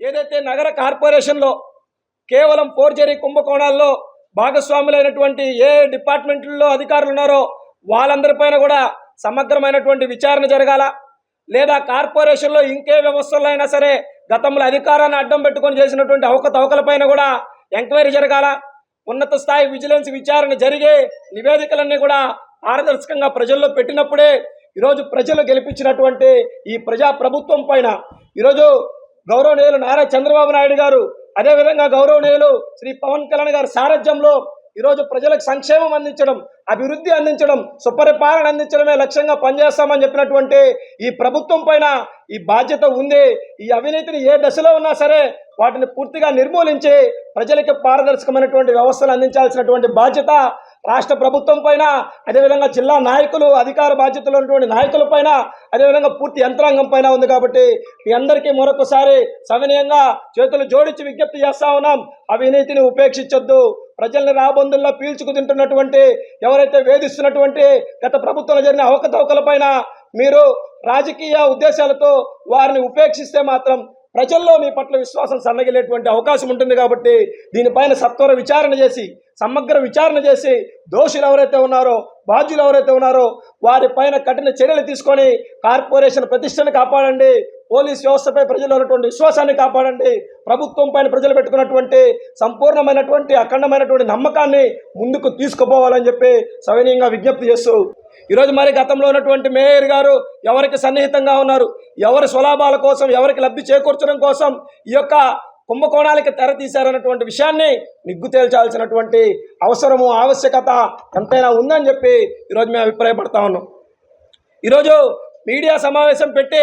ఏదైతే నగర కార్పొరేషన్లో కేవలం ఫోర్జరీ కుంభకోణాల్లో భాగస్వాములైనటువంటి ఏ డిపార్ట్మెంట్లలో అధికారులు ఉన్నారో వాళ్ళందరిపైన కూడా సమగ్రమైనటువంటి విచారణ జరగాల. లేదా కార్పొరేషన్లో ఇంకే వ్యవస్థల్లో అయినా సరే గతంలో అధికారాన్ని అడ్డం పెట్టుకొని చేసినటువంటి అవకతవకలపైన కూడా ఎంక్వైరీ జరగాల. ఉన్నత స్థాయి విజిలెన్స్ విచారణ జరిగే నివేదికలన్నీ కూడా పారదర్శకంగా ప్రజల్లో పెట్టినప్పుడే ఈరోజు ప్రజలు గెలిపించినటువంటి ఈ ప్రజా ప్రభుత్వం పైన ఈరోజు గౌరవనీయులు నారా చంద్రబాబు నాయుడు గారు అదేవిధంగా గౌరవనీయులు శ్రీ పవన్ కళ్యాణ్ గారి సారథ్యంలో ఈరోజు ప్రజలకు సంక్షేమం అందించడం అభివృద్ధి అందించడం సుపరిపాలన అందించడమే లక్ష్యంగా పనిచేస్తామని చెప్పినటువంటి ఈ ప్రభుత్వం పైన ఈ బాధ్యత ఉంది. ఈ అవినీతిని ఏ దశలో ఉన్నా సరే వాటిని పూర్తిగా నిర్మూలించి ప్రజలకి పారదర్శకమైనటువంటి వ్యవస్థలు అందించాల్సినటువంటి బాధ్యత రాష్ట్ర ప్రభుత్వం పైన అదేవిధంగా జిల్లా నాయకులు అధికార బాధ్యతలు ఉన్నటువంటి నాయకుల పైన అదేవిధంగా పూర్తి యంత్రాంగం పైన ఉంది కాబట్టి మీ అందరికీ మరొకసారి సవినయంగా చేతులు జోడించి విజ్ఞప్తి చేస్తా ఉన్నాం. అవినీతిని ఉపేక్షించొద్దు. ప్రజల్ని రాబందుల్లో పీల్చుకు తింటున్నటువంటి ఎవరైతే వేధిస్తున్నటువంటి గత ప్రభుత్వంలో జరిగిన అవకతవకల పైన మీరు రాజకీయ ఉద్దేశాలతో వారిని ఉపేక్షిస్తే మాత్రం ప్రజల్లో మీ పట్ల విశ్వాసం సన్నగిలేటువంటి అవకాశం ఉంటుంది కాబట్టి దీనిపైన సత్వర విచారణ చేసి సమగ్ర విచారణ చేసి దోషులు ఎవరైతే ఉన్నారో బాధ్యులు ఎవరైతే ఉన్నారో వారిపైన కఠిన చర్యలు తీసుకొని కార్పొరేషన్ ప్రతిష్టను కాపాడండి. పోలీస్ వ్యవస్థపై ప్రజలు ఉన్నటువంటి విశ్వాసాన్ని కాపాడండి. ప్రభుత్వం పైన ప్రజలు పెట్టుకున్నటువంటి సంపూర్ణమైనటువంటి అఖండమైనటువంటి నమ్మకాన్ని ముందుకు తీసుకుపోవాలని చెప్పి సవినీయంగా విజ్ఞప్తి చేస్తూ ఈరోజు మరి గతంలో ఉన్నటువంటి మేయర్ గారు ఎవరికి సన్నిహితంగా ఉన్నారు? ఎవరి స్వలాభాల కోసం ఎవరికి లబ్ధి చేకూర్చడం కోసం ఈ యొక్క కుంభకోణాలకి తెర తీశారన్నటువంటి విషయాన్ని నిగ్గు తేల్చాల్సినటువంటి అవసరము ఆవశ్యకత ఎంతైనా ఉందని చెప్పి ఈరోజు మేము అభిప్రాయపడతా ఉన్నాం. ఈరోజు మీడియా సమావేశం పెట్టి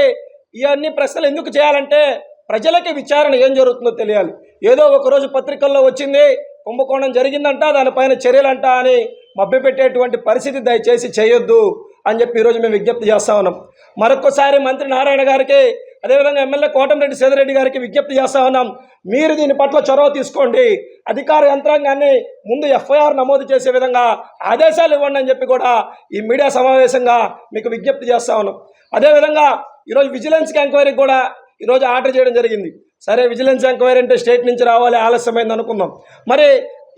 ఇవన్నీ ప్రశ్నలు ఎందుకు చేయాలంటే ప్రజలకి విచారణ ఏం జరుగుతుందో తెలియాలి. ఏదో ఒకరోజు పత్రికల్లో వచ్చింది కుంభకోణం జరిగిందంట దానిపైన చర్యలంట అని మభ్యపెట్టేటువంటి పరిస్థితి దయచేసి చేయొద్దు అని చెప్పి ఈరోజు మేము విజ్ఞప్తి చేస్తా ఉన్నాం. మరొకసారి మంత్రి నారాయణ గారికి అదేవిధంగా ఎమ్మెల్యే కోటంరెడ్డి సేదరెడ్డి గారికి విజ్ఞప్తి చేస్తా ఉన్నాం. మీరు దీని పట్ల చొరవ తీసుకోండి. అధికార యంత్రాంగాన్ని ముందు ఎఫ్ఐఆర్ నమోదు చేసే విధంగా ఆదేశాలు ఇవ్వండి అని చెప్పి కూడా ఈ మీడియా సమావేశంగా మీకు విజ్ఞప్తి చేస్తా ఉన్నాం. అదేవిధంగా ఈరోజు విజిలెన్స్కి ఎంక్వైరీకి కూడా ఈరోజు ఆర్డర్ చేయడం జరిగింది. సరే విజిలెన్స్ ఎంక్వైరీ అంటే స్టేట్ నుంచి రావాలి ఆలస్యమైంది అనుకుందాం. మరి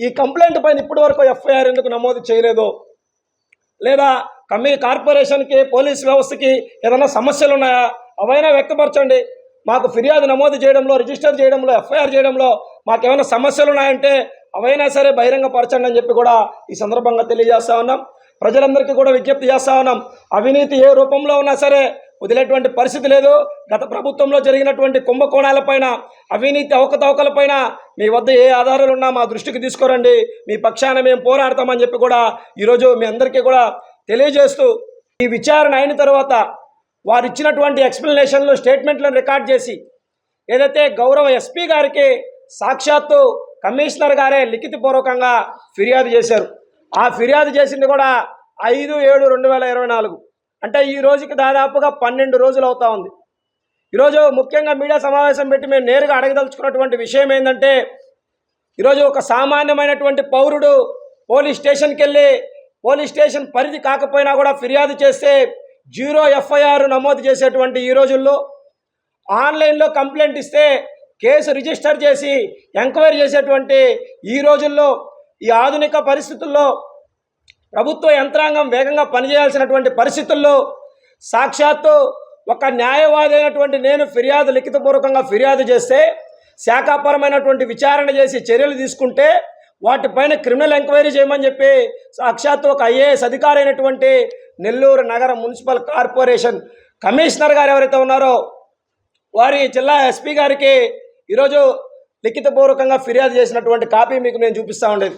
ఈ కంప్లైంట్ పైన ఇప్పటి వరకు ఎఫ్ఐఆర్ ఎందుకు నమోదు చేయలేదో లేదా కమ్మి కార్పొరేషన్కి పోలీస్ వ్యవస్థకి ఏదైనా సమస్యలు ఉన్నాయా అవైనా వ్యక్తపరచండి. మాకు ఫిర్యాదు నమోదు చేయడంలో రిజిస్టర్ చేయడంలో ఎఫ్ఐఆర్ చేయడంలో మాకు ఏమైనా సమస్యలు ఉన్నాయంటే అవైనా సరే బహిరంగపరచండి అని చెప్పి కూడా ఈ సందర్భంగా తెలియజేస్తా ఉన్నాం. ప్రజలందరికీ కూడా విజ్ఞప్తి చేస్తా ఉన్నాం. అవినీతి ఏ రూపంలో ఉన్నా సరే వదిలేటువంటి పరిస్థితి లేదు. గత ప్రభుత్వంలో జరిగినటువంటి కుంభకోణాలపైన అవినీతి అవకతవకలపైన మీ వద్ద ఏ ఆధారాలు ఉన్నా మా దృష్టికి తీసుకురండి. మీ పక్షాన మేము పోరాడతామని చెప్పి కూడా ఈరోజు మీ అందరికీ కూడా తెలియజేస్తూ ఈ విచారణ అయిన తర్వాత వారు ఇచ్చినటువంటి ఎక్స్ప్లెనేషన్లు స్టేట్మెంట్లను రికార్డ్ చేసి ఏదైతే గౌరవ ఎస్పీ గారికి సాక్షాత్తు కమిషనర్ గారే లిఖితపూర్వకంగా ఫిర్యాదు చేశారు. ఆ ఫిర్యాదు చేసింది కూడా ఐదు ఏడు రెండు వేల ఇరవై నాలుగు. అంటే ఈ రోజుకి దాదాపుగా పన్నెండు రోజులు అవుతా ఉంది. ఈరోజు ముఖ్యంగా మీడియా సమావేశం పెట్టి మేము నేరుగా అడగదలుచుకున్నటువంటి విషయం ఏంటంటే ఈరోజు ఒక సామాన్యమైనటువంటి పౌరుడు పోలీస్ స్టేషన్కి వెళ్ళి పోలీస్ స్టేషన్ పరిధి కాకపోయినా కూడా ఫిర్యాదు చేస్తే జీరో ఎఫ్ఐఆర్ నమోదు చేసేటువంటి ఈ రోజుల్లో ఆన్లైన్లో కంప్లైంట్ ఇస్తే కేసు రిజిస్టర్ చేసి ఎంక్వైరీ చేసేటువంటి ఈ రోజుల్లో ఈ ఆధునిక పరిస్థితుల్లో ప్రభుత్వ యంత్రాంగం వేగంగా పనిచేయాల్సినటువంటి పరిస్థితుల్లో సాక్షాత్తు ఒక న్యాయవాది అయినటువంటి నేను ఫిర్యాదు లిఖితపూర్వకంగా ఫిర్యాదు చేస్తే శాఖాపరమైనటువంటి విచారణ చేసి చర్యలు తీసుకుంటే వాటిపైన క్రిమినల్ ఎంక్వైరీ చేయమని చెప్పి సాక్షాత్తు ఒక ఐఏఎస్ అధికారి అయినటువంటి నెల్లూరు నగర మున్సిపల్ కార్పొరేషన్ కమిషనర్ గారు ఎవరైతే ఉన్నారో వారి జిల్లా ఎస్పీ గారికి ఈరోజు లిఖితపూర్వకంగా ఫిర్యాదు చేసినటువంటి కాపీ మీకు నేను చూపిస్తా ఉండేది.